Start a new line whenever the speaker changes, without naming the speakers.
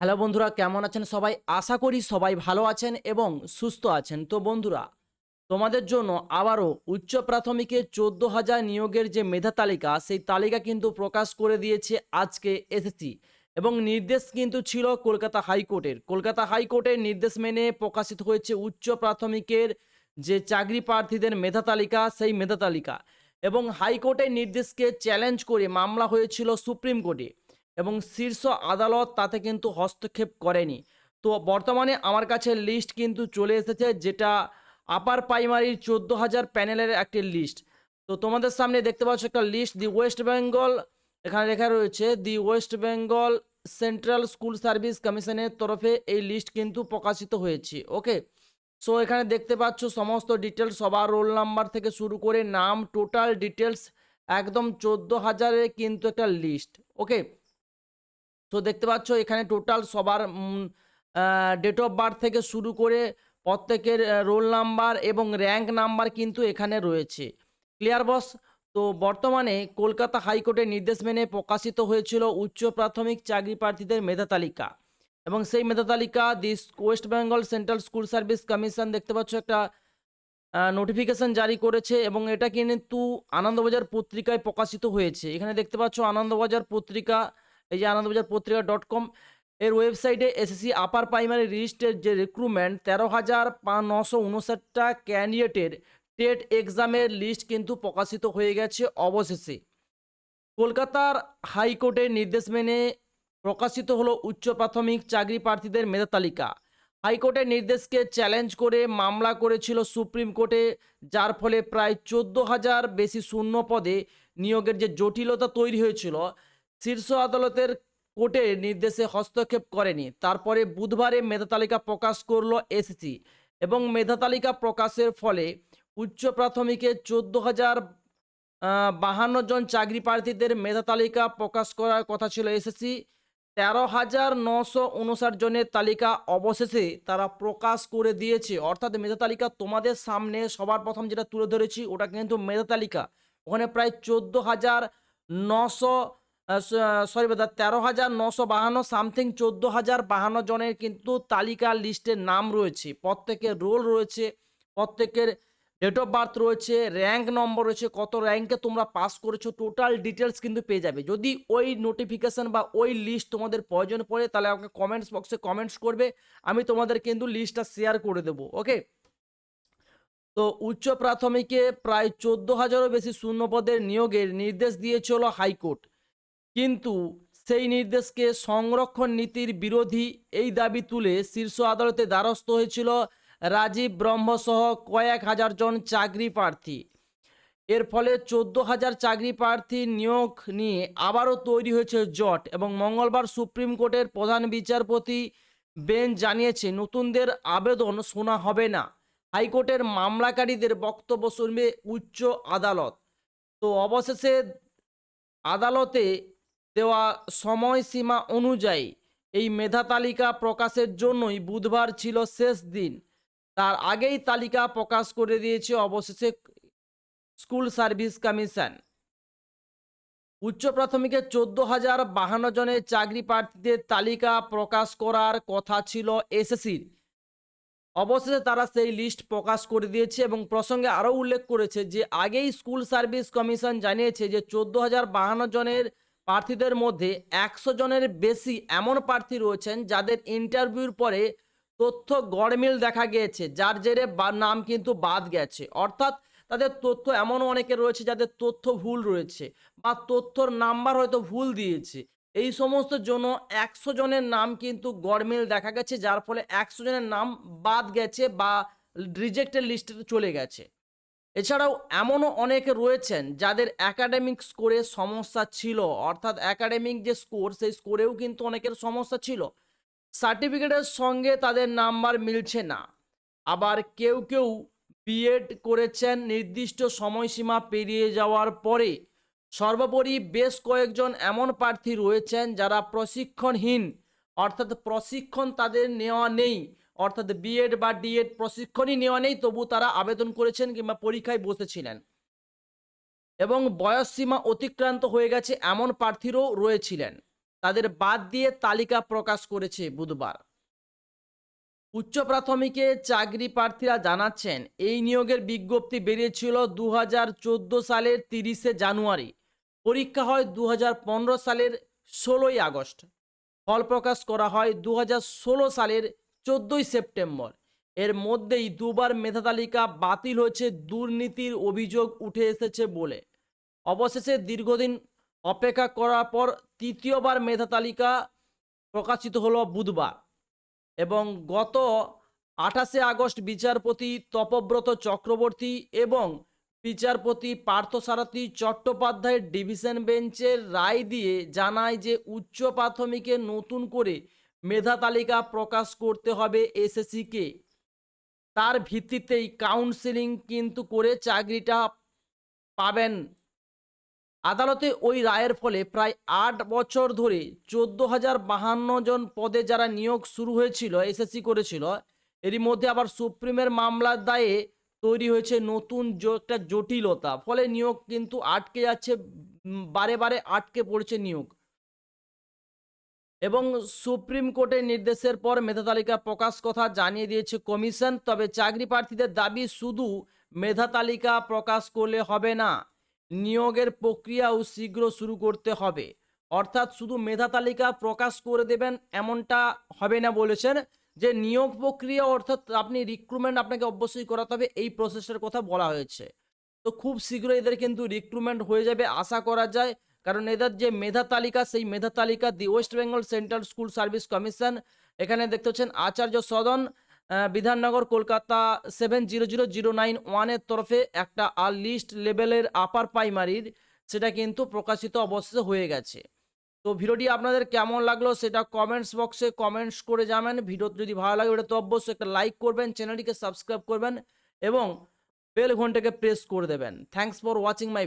Hello বন্ধুরা, কেমন আছেন সবাই? আশা করি সবাই ভালো আছেন এবং সুস্থ আছেন। তো বন্ধুরা, তোমাদের জন্য আবারও উচ্চ প্রাথমিকে চোদ্দ হাজার নিয়োগের যে মেধা তালিকা, সেই তালিকা কিন্তু প্রকাশ করে দিয়েছে আজকে এসএসসি এবং নির্দেশ কিন্তু ছিল কলকাতা হাইকোর্টের। কলকাতা হাইকোর্টের নির্দেশ মেনে প্রকাশিত হয়েছে উচ্চ প্রাথমিকের যে চাকরি প্রার্থীদের মেধা তালিকা, সেই মেধা তালিকা এবং হাইকোর্টের নির্দেশকে চ্যালেঞ্জ করে মামলা হয়েছিল সুপ্রিম কোর্টে। এবং শীর্ষ আদালত তাতে কিন্তু হস্তক্ষেপ করেনি। তো বর্তমানে আমার কাছে লিস্ট কিন্তু চলে এসেছে যেটা আপার প্রাইমারির চোদ্দ হাজার প্যানেলের একটি লিস্ট তো তোমাদের সামনে দেখতে পাচ্ছ একটা লিস্ট দি ওয়েস্ট বেঙ্গল এখানে লেখা রয়েছে the West Bengal central school service কমিশনের তরফে এই লিস্ট কিন্তু প্রকাশিত হয়েছে ওকে সো এখানে দেখতে পাচ্ছ সমস্ত ডিটেলস সবার রোল নাম্বার থেকে শুরু করে নাম টোটাল ডিটেলস একদম চোদ্দ হাজারের কিন্তু একটা লিস্ট ওকে তো দেখতে পাচ্ছ এখানে টোটাল সবার ডেট অফ বার্থ থেকে শুরু করে প্রত্যেকের রোল নাম্বার এবং র্যাঙ্ক নাম্বার কিন্তু এখানে রয়েছে। ক্লিয়ার বস তো বর্তমানে কলকাতা হাইকোর্টের নির্দেশ মেনে প্রকাশিত হয়েছিল উচ্চ প্রাথমিক চাকরি প্রার্থীদের মেধা তালিকা। এবং সেই মেধা তালিকা the West Bengal central school service commission দেখতে পাচ্ছ একটা নোটিফিকেশন জারি করেছে এবং এটা কিন্তু আনন্দবাজার পত্রিকায় প্রকাশিত হয়েছে। এখানে দেখতে পাচ্ছ আনন্দবাজার পত্রিকা এই যে আনন্দবাজার পত্রিকা ডট কম এর ওয়েবসাইটে এসএসসি আপার প্রাইমারি রিজিস্টের যে রিক্রুটমেন্ট তেরো হাজার নশো উনষাটটা ক্যান্ডিডেটের টেট এক্সামের লিস্ট কিন্তু প্রকাশিত হয়ে গেছে অবশেষে। কলকাতার হাইকোর্টের নির্দেশ মেনে প্রকাশিত হলো উচ্চ প্রাথমিক চাকরি প্রার্থীদের মেধা তালিকা। হাইকোর্টের নির্দেশকে চ্যালেঞ্জ করে মামলা করেছিল সুপ্রিম কোর্টে, যার ফলে প্রায় চোদ্দ হাজার বেশি শূন্য পদে নিয়োগের যে জটিলতা তৈরি হয়েছিল শীর্ষ আদালতের কোর্টে নির্দেশে হস্তক্ষেপ করেনি। তারপরে বুধবারে মেধা তালিকা প্রকাশ করল এসসি এবং মেধা তালিকা প্রকাশের ফলে উচ্চ প্রাথমিকে চোদ্দ হাজার বাহান্ন জন চাকরি প্রার্থীদের মেধা তালিকা প্রকাশ করার কথা ছিল এসএসসি তেরো হাজার নশো উনষাট জনের তালিকা অবশেষে তারা প্রকাশ করে দিয়েছে। অর্থাৎ মেধা তালিকা তোমাদের সামনে সবার প্রথম যেটা তুলে ধরেছি ওটা কিন্তু মেধা তালিকা। ওখানে প্রায় চোদ্দ হাজার নশো সরি দাদা তেরো হাজার নশো বাহান্ন সামথিং চোদ্দ হাজার বাহান্ন জনের কিন্তু তালিকা লিস্টে নাম রয়েছে। প্রত্যেকের রোল রয়েছে, প্রত্যেকের ডেট অফ বার্থ রয়েছে র্যাঙ্ক নম্বর রয়েছে, কত র্যাঙ্কে তোমরা পাস করেছ টোটাল ডিটেলস কিন্তু পেয়ে যাবে। যদি ওই নোটিফিকেশান বা ওই লিস্ট তোমাদের প্রয়োজন পড়ে, তাহলে আমাকে কমেন্টস বক্সে কমেন্টস করবে, আমি তোমাদের কিন্তু লিস্টটা শেয়ার করে দেবো ওকে তো উচ্চ প্রাথমিকে প্রায় চোদ্দ হাজারও বেশি শূন্যপদের নিয়োগের নির্দেশ দিয়েছিল হাইকোর্ট। কিন্তু সেই নির্দেশকে সংরক্ষণ নীতির বিরোধী এই দাবি তুলে শীর্ষ আদালতে দ্বারস্থ হয়েছিল রাজীব ব্রহ্মসহ কয়েক হাজার জন চাকরি প্রার্থী। এর ফলে চোদ্দ হাজার চাকরি প্রার্থী নিয়োগ নিয়ে আবারও তৈরি হয়েছে জট এবং মঙ্গলবার সুপ্রিম কোর্টের প্রধান বিচারপতি বেঞ্চ জানিয়েছে, নতুনদের আবেদন শোনা হবে না। হাইকোর্টের মামলাকারীদের বক্তব্য শুনবে উচ্চ আদালত। তো অবশেষে আদালতে দেওয়া সময়সীমা অনুযায়ী এই মেধা তালিকা প্রকাশের জন্যই বুধবার ছিল শেষ দিন। তার আগেই তালিকা প্রকাশ করে দিয়েছে অবশেষে স্কুল সার্ভিস কমিশন। উচ্চ প্রাথমিকে চোদ্দ হাজার বাহান্ন জনের চাকরি প্রার্থীদের তালিকা প্রকাশ করার কথা ছিল এসএসসির অবশেষে তারা সেই লিস্ট প্রকাশ করে দিয়েছে এবং প্রসঙ্গে আরও উল্লেখ করেছে যে আগেই স্কুল সার্ভিস কমিশন জানিয়েছে যে চোদ্দ হাজার বাহান্ন জনের প্রার্থীদের মধ্যে একশো জনের বেশি এমন প্রার্থী রয়েছেন যাদের ইন্টারভিউর পরে তথ্য গড়মিল দেখা গিয়েছে, যার জেরে নাম কিন্তু বাদ গেছে। অর্থাৎ তাদের তথ্য এমনও অনেকে রয়েছে যাদের তথ্য ভুল রয়েছে বা তথ্যর নাম্বার হয়তো ভুল দিয়েছে। এই সমস্ত জন্য একশো জনের নাম কিন্তু গড়মিল দেখা গেছে, যার ফলে একশো জনের নাম বাদ গেছে বা রিজেক্টেড লিস্টে চলে গেছে। এছাড়াও এমনও অনেকে রয়েছেন যাদের একাডেমিক স্কোরে সমস্যা ছিল। অর্থাৎ একাডেমিক যে স্কোর সেই স্কোরেও কিন্তু অনেকের সমস্যা ছিল। সার্টিফিকেটের সঙ্গে তাদের নাম্বার মিলছে না। আবার কেউ কেউ বিএড করেছেন নির্দিষ্ট সময়সীমা পেরিয়ে যাওয়ার পরে। সর্বোপরি বেশ কয়েকজন এমন প্রার্থী রয়েছেন যারা প্রশিক্ষণহীন। অর্থাৎ প্রশিক্ষণ তাদের নেওয়া নেই। অর্থাৎ বিএড বা ডিএড প্রশিক্ষণই নেওয়া নেই, তবু তারা আবেদন করেছেন কিংবা পরীক্ষায় বসেছিলেন। এবং বয়সসীমা অতিক্রান্ত হয়ে গেছে এমন প্রার্থীরও রয়েছিলেন। তাদের বাদ দিয়ে তালিকা প্রকাশ করেছে বুধবার। উচ্চ প্রাথমিকে চাকরি প্রার্থীরা জানাচ্ছেন, এই নিয়োগের বিজ্ঞপ্তি বেরিয়েছিল দু হাজার চোদ্দ সালের তিরিশে জানুয়ারি। পরীক্ষা হয় দু হাজার পনেরো সালের ষোলোই আগস্ট। ফল প্রকাশ করা হয় দু হাজার ষোলো সালের চোদ্দোই সেপ্টেম্বর। এর মধ্যেই দুবার মেধা তালিকা বাতিল হয়েছে, দুর্নীতির অভিযোগ উঠে এসেছে বলে। অবশেষে দীর্ঘদিন অপেক্ষা করার পর তৃতীয়বার মেধা তালিকা প্রকাশিত হলো বুধবার এবং গত আঠাশে আগস্ট বিচারপতি তপব্রত চক্রবর্তী এবং বিচারপতি পার্থসারথী চট্টোপাধ্যায়ের ডিভিশন বেঞ্চের রায় দিয়ে জানায় যে উচ্চ প্রাথমিকে নতুন করে মেধা তালিকা প্রকাশ করতে হবে এসএসসিকে। তার ভিত্তিতেই কাউন্সেলিং কিন্তু করে চাকরিটা পাবেন। আদালতে ওই রায়ের ফলে প্রায় আট বছর ধরে চোদ্দ হাজার বাহান্ন জন পদে যারা নিয়োগ শুরু হয়েছিল, এসএসসি করেছিল, এরই মধ্যে আবার সুপ্রিমের মামলার দায়ে তৈরি হয়েছে নতুন একটা জটিলতা। ফলে নিয়োগ কিন্তু আটকে যাচ্ছে বারে বারে আটকে পড়ছে নিয়োগ। এবং সুপ্রিম কোর্টের নির্দেশের পর মেধা তালিকা প্রকাশ কথা জানিয়ে দিয়েছে কমিশন। তবে চাকরি প্রার্থীদের দাবি, শুধু মেধা তালিকা প্রকাশ করলে হবে না, নিয়োগের প্রক্রিয়াও শীঘ্র শুরু করতে হবে। অর্থাৎ শুধু মেধা তালিকা প্রকাশ করে দেবেন এমনটা হবে না বলেছেন। যে নিয়োগ প্রক্রিয়া, অর্থাৎ আপনি রিক্রুটমেন্ট আপনাকে অবশ্যই করাতে হবে, এই প্রসেসের কথা বলা হয়েছে। তো খুব শীঘ্রই এদের কিন্তু রিক্রুটমেন্ট হয়ে যাবে, আশা করা যায়। কারণ এদের যে মেধা তালিকা, সেই মেধা তালিকা the West Bengal central school service commission, এখানে দেখতে পাচ্ছেন Acharya Sadan Bidhannagar, Kolkata seven zero zero zero nine ওয়ানের তরফে একটা আর লিস্ট লেভেলের আপার প্রাইমারির সেটা কিন্তু প্রকাশিত অবশেষে হয়ে গেছে। তো ভিডিওটি আপনাদের কেমন লাগল সেটা কমেন্টস বক্সে কমেন্টস করে জানাবেন। ভিডিও যদি ভালো লাগে ওটা তো অবশ্যই একটা লাইক করবেন চ্যানেলটিকে সাবস্ক্রাইব করবেন এবং বেল ঘন্টাকে প্রেস করে দেবেন। Thanks for watching my